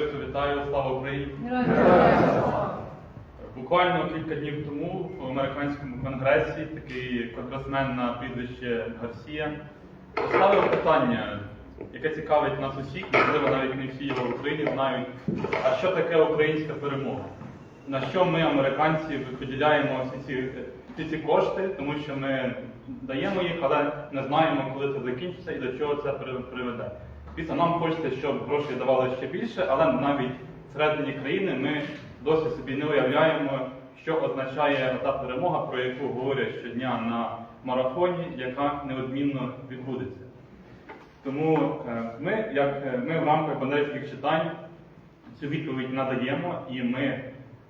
Товариство вітаю, слава Україні! Буквально кілька днів тому в американському конгресі такий конгресмен на прізвище Гарсія поставив питання, яке цікавить нас усіх, можливо, навіть не всі його в Україні знають, а що таке українська перемога? На що ми, американці, виділяємо всі ці, всі ці кошти, тому що ми даємо їх, але не знаємо, коли це закінчиться і до чого це приведе. Звісно, нам хочеться, щоб грошей давали ще більше, але навіть всередині країни ми досі собі не уявляємо, що означає та перемога, про яку говорять щодня на марафоні, яка неодмінно відбудеться. Тому е, ми, як е, ми в рамках бандерських читань цю відповідь надаємо і ми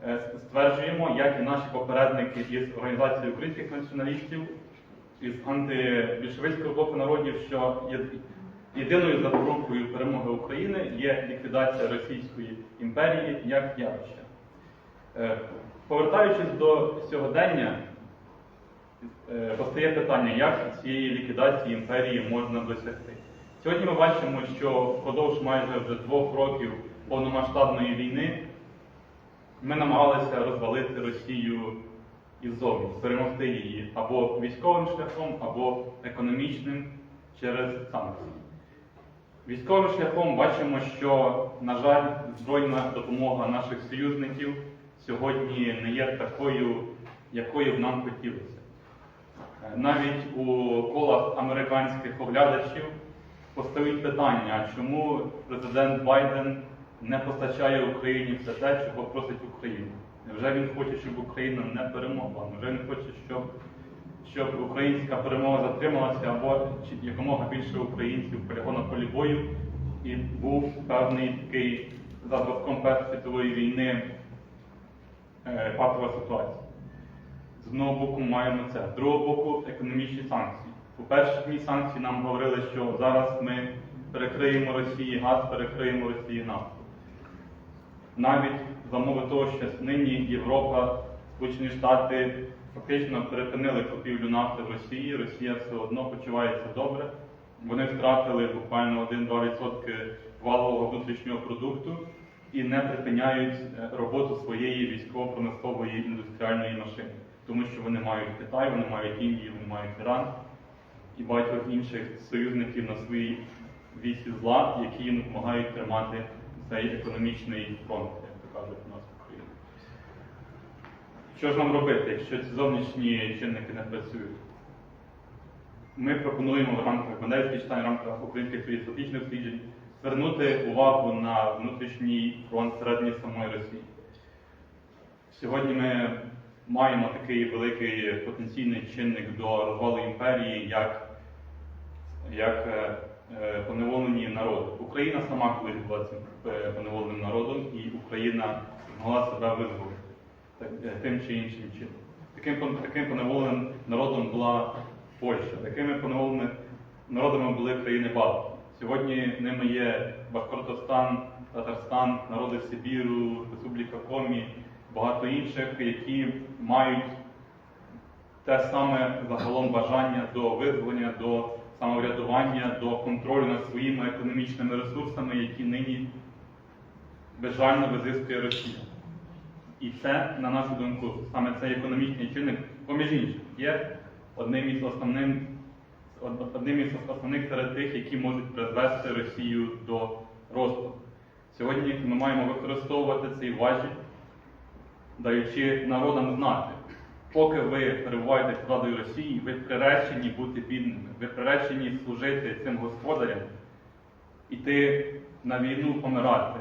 е, стверджуємо, як і наші попередники із організації українських націоналістів, із антибільшовицького блоку народів, що є- єдиною запорукою перемоги України є ліквідація Російської імперії як явища. Е, Повертаючись до сьогодення, е, постає питання, як цієї ліквідації імперії можна досягти. Сьогодні ми бачимо, що впродовж майже вже двох років повномасштабної війни ми намагалися розвалити Росію іззовні, перемогти її або військовим шляхом, або економічним через санкції. Військовим шляхом бачимо, що, на жаль, збройна допомога наших союзників сьогодні не є такою, якою б нам хотілося. Е, Навіть у колах американських оглядачів постають питання, чому президент Байден не постачає Україні все те, чого просить Україна? Невже він хоче, щоб Україна не перемогла? Невже він хоче, щоб, щоб українська перемога затрималася, або якомога більше українців полягло на полі бою і був певний такий за зразком Першої світової війни е, патова ситуація? З одного боку маємо це, з другого боку економічні санкції. У перші дні санкцій нам говорили, що зараз ми перекриємо Росії газ, перекриємо Росії нафту. Навіть за умови того, що нині Європа, Сполучені Штати фактично перепинили купівлю нафти в Росії, Росія все одно почувається добре. Вони втратили буквально 1-2% валового внутрішнього продукту і не припиняють е, роботу своєї військово-промислової індустріальної машини, тому що вони мають Китай, вони мають Індію, вони мають Іран і багатьох інших союзників на своїй вісі зла, які їм допомагають тримати цей економічний фронт, як то кажуть у нас. Що ж нам робити, якщо ці зовнішні чинники не працюють? Ми пропонуємо в рамках Бандерських читань, в рамках українських стратегічних досліджень звернути увагу на внутрішній фронт середньої самої Росії. Сьогодні ми маємо такий великий потенційний чинник до розвалу імперії, як, як е, е, поневолені народи. Україна сама колись була цим е, поневоленим народом, і Україна змогла себе визволити тим чи іншим чином. Таким, таким поневоленим народом була Польща, такими поневоленими народами були країни Балтії. Сьогодні ними є Башкортостан, Татарстан, народи Сибіру, Республіка Комі, багато інших, які мають те саме загалом бажання до визволення, до самоврядування, до контролю над своїми економічними ресурсами, які нині безжально визискує Росія. І це, на нашу думку, саме цей економічний чинник, поміж інших, є одним із основним, одним із основних серед тих, які можуть призвести Росію до розпаду. Сьогодні ми маємо використовувати цей важіль, даючи народам знати, поки ви перебуваєте владою Росії, ви приречені бути бідними, ви приречені служити цим господарям, іти на війну помирати,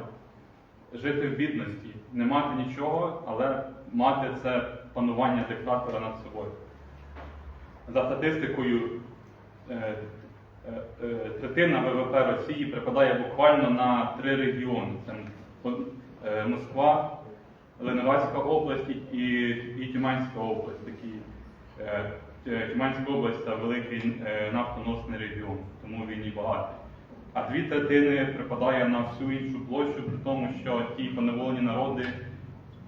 жити в бідності, не мати нічого, але мати це панування диктатора над собою. За статистикою, е, е, е, третина ВВП Росії припадає буквально на три регіони: це Москва, Ленівацька область і, і Тюменська область. Такі, Тюменська область це великий нафтоносний регіон, тому він і багатий. А дві третини припадає на всю іншу площу, при тому, що ті поневолені народи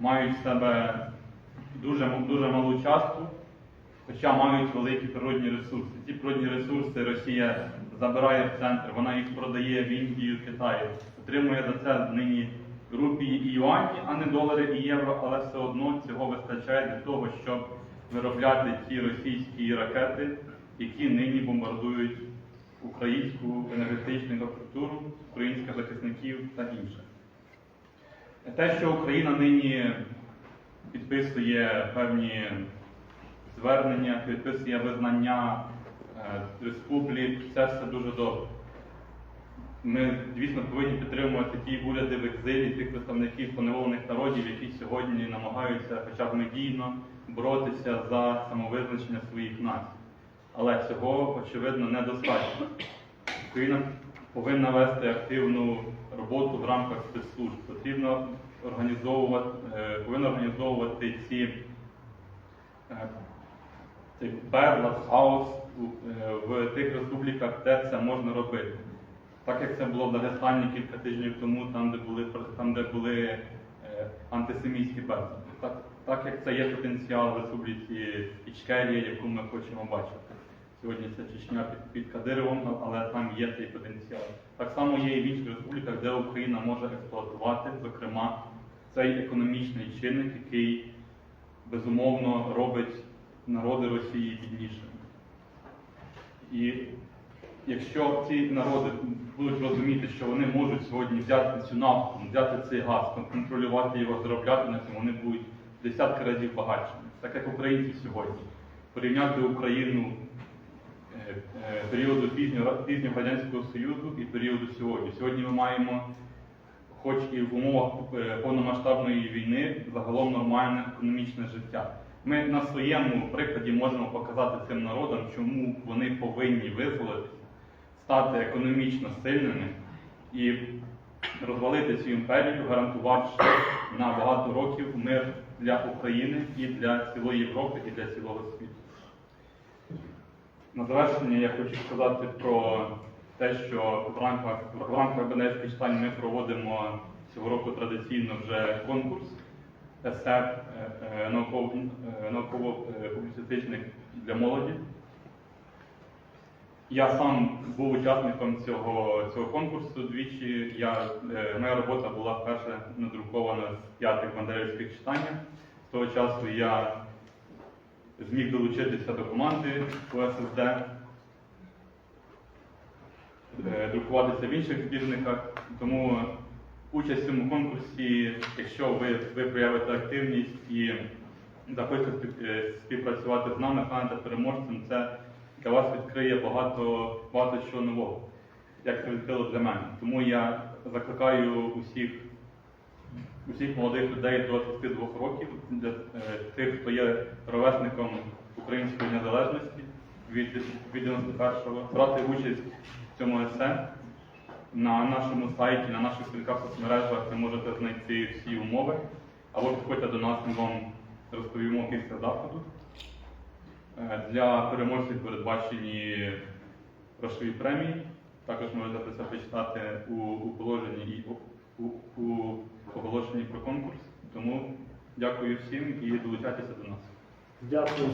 мають в себе дуже, дуже малу частку, хоча мають великі природні ресурси. Ці природні ресурси Росія забирає в центр, вона їх продає в Індію, Китай, отримує за це нині рупії і юані, а не долари і євро, але все одно цього вистачає для того, щоб виробляти ті російські ракети, які нині бомбардують українську енергетичну інфраструктуру, українських захисників та інше. Те, що Україна нині підписує певні звернення, підписує визнання е, республік, це все дуже добре. Ми, звісно, повинні підтримувати ті уряди в екзилі, тих представників поневолених народів, які сьогодні намагаються хоча б медійно боротися за самовизначення своїх націй. Але цього, очевидно, недостатньо. Україна повинна вести активну роботу в рамках спецслужб. Потрібно організовувати, е, повинна організовувати ці е, безлад, хаос е, в тих республіках, де це можна робити. Так як це було в Дагестані кілька тижнів тому, там, де були, там, де були антисемітські безлади. Так, так як це є потенціал в Республіці Ічкерія, яку ми хочемо бачити. Сьогодні це Чечня під, під Кадировом, але там є цей потенціал. Так само є і в інших республіках, де Україна може експлуатувати, зокрема, цей економічний чинник, який безумовно робить народи Росії біднішими. І якщо ці народи будуть розуміти, що вони можуть сьогодні взяти цю нафту, взяти цей газ, контролювати його, заробляти на цьому, вони будуть десятки разів багатшими. Так як українці сьогодні. Порівняти Україну е, періоду пізнього, пізнього Радянського Союзу і періоду сьогодні. Сьогодні ми маємо, хоч і в умовах е, повномасштабної війни, загалом нормальне економічне життя. Ми на своєму прикладі можемо показати цим народам, чому вони повинні визволитися, стати економічно сильними і розвалити цю імперію, гарантувавши на багато років мир для України і для цілої Європи, і для цілого світу. На завершення я хочу сказати про те, що в рамках, в рамках Бенецьких читань ми проводимо цього року традиційно вже конкурс есе е, е, е, науково-публіцистичних для молоді. Я сам був учасником цього, цього конкурсу двічі. Я, моя робота була вперше надрукована з п'ятих бандерівських читання. З того часу я зміг долучитися до команди УССД, е, друкуватися в інших збірниках. Тому участь в цьому конкурсі, якщо ви, ви проявите активність і захочете е, співпрацювати з нами, станете переможцем, це для вас відкриє багато, багато чого нового, як це відкрило для мене. Тому я закликаю усіх усіх молодих людей до 22 років, для е, тих, хто є ровесником української незалежності від, від 91-го, брати участь в цьому есе. На нашому сайті, на наших сторінках соцмережах ви можете знайти всі умови, або підходьте до нас, ми вам розповімо після заходу. Е, Для переможців передбачені грошові премії. Також можете про це почитати у, у положенні і у, у оголошенні про конкурс. Тому дякую всім і долучайтеся до нас. Дякую.